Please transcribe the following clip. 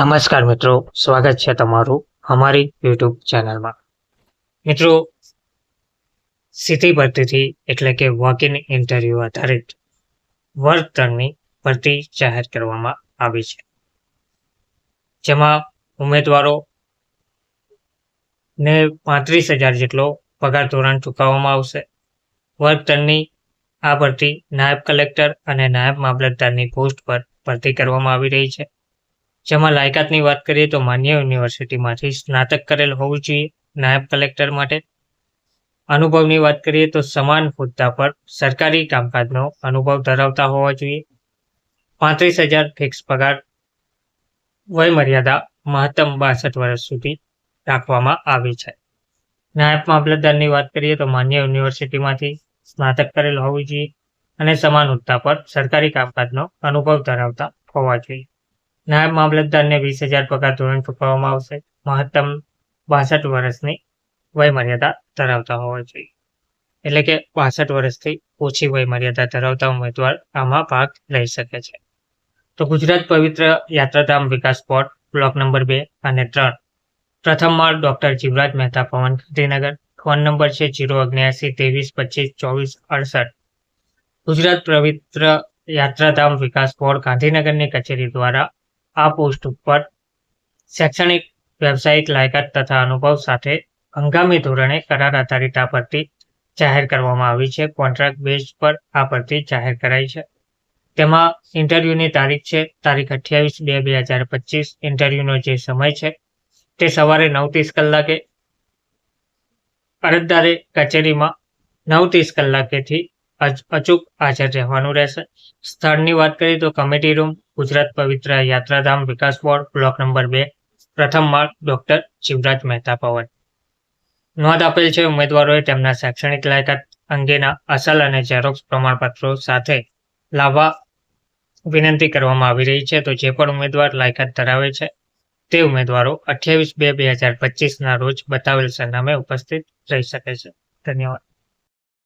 નમસ્કાર મિત્રો, સ્વાગત છે તમારું અમારી યુટ્યુબ ચેનલમાં. મિત્રો, સીધી ભરતીથી એટલે કે વોક ઇન ઇન્ટરવ્યુ આધારિત વર્તનની ભરતી જાહેર કરવામાં આવી છે. જેમાં ઉમેદવારો ને પાંત્રીસ હજાર જેટલો પગાર ધોરણ ચૂકવવામાં આવશે. વર્તનની આ ભરતી નાયબ કલેક્ટર અને નાયબ મામલતદારની પોસ્ટ પર ભરતી કરવામાં આવી રહી છે. જેમાં લાયકાતની વાત કરીએ તો માન્ય યુનિવર્સિટીમાંથી સ્નાતક કરેલ હોવું જોઈએ નાયબ કલેક્ટર માટે. અનુભવની વાત કરીએ તો સમાન હોદ્દા પર સરકારી કામકાજનો અનુભવ ધરાવતા હોવા જોઈએ. પાંત્રીસ હજાર ફિક્સ પગાર વય મર્યાદા મહત્તમ બાસઠ વર્ષ સુધી રાખવામાં આવી છે. નાયબ મામલતદારની વાત કરીએ તો માન્ય યુનિવર્સિટીમાંથી સ્નાતક કરેલ હોવું જોઈએ અને સમાન હોદ્દા પર સરકારી કામકાજનો અનુભવ ધરાવતા હોવા જોઈએ. નાયબ મામલતદારને વીસ હજાર પગાર ધોરણ ચૂકવવામાં આવશે. મહત્તમ બાસઠ વર્ષની વયમર્યાદા ધરાવતા હોવા જોઈએ. એટલે કે બાસઠ વર્ષથી ઓછી વયમર્યાદા ધરાવતા ઉમેદવાર આમાં ભાગ લઈ શકે છે. તો ગુજરાત પવિત્ર યાત્રાધામ વિકાસ બોર્ડ, બ્લોક નંબર બે અને ત્રણ. પ્રથમ માળ doctor Jivraj Mehta Bhavan, Gandhinagar. Phone number છે જીરો અગ્યાસી, ત્રેવીસ, પચીસ, ચોવીસ, અડસઠ. ગુજરાત પવિત્ર યાત્રાધામ વિકાસ બોર્ડ ગાંધીનગરની કચેરી દ્વારા આ પોસ્ટ ઉપર શૈક્ષણિક વ્યવસાયિક લાયકાત તથા અનુભવ સાથે હંગામી ધોરણે કરાર આધારિત આ ભરતી જાહેર કરવામાં આવી છે. કોન્ટ્રાક્ટ બેઝ પર આ ભરતી જાહેર કરાઈ છે. તેમાં ઇન્ટરવ્યૂની તારીખ છે, તારીખ અઠ્યાવીસ બે બે હજાર પચીસ. ઇન્ટરવ્યૂનો જે સમય છે, તે સવારે નવ ત્રીસ કલાકે, અરજદારે કચેરીમાં નવ ત્રીસ કલાકેથી અચ- અચૂક હાજર રહેવાનું રહેશે. સ્થળની વાત કરીએ તો કમિટી રૂમ ગુજરાત પવિત્ર યાત્રાધામ વિકાસ બોર્ડ, બ્લોક નંબર બે, પ્રથમ માળ, ડોક્ટર શિવરાજ મહેતા પવન. નોંધ આપેલ છે, ઉમેદવારોએ તેમના શૈક્ષણિક લાયકાત અંગેના અસલ અને ઝેરોક્ષ પ્રમાણપત્રો સાથે લાવવા વિનંતી કરવામાં આવી રહી છે. તો જે પણ ઉમેદવાર લાયકાત ધરાવે છે, તે ઉમેદવારો અઠ્યાવીસ બે બે હજાર પચીસના રોજ બતાવેલ સરનામે ઉપસ્થિત રહી શકે છે. ધન્યવાદ.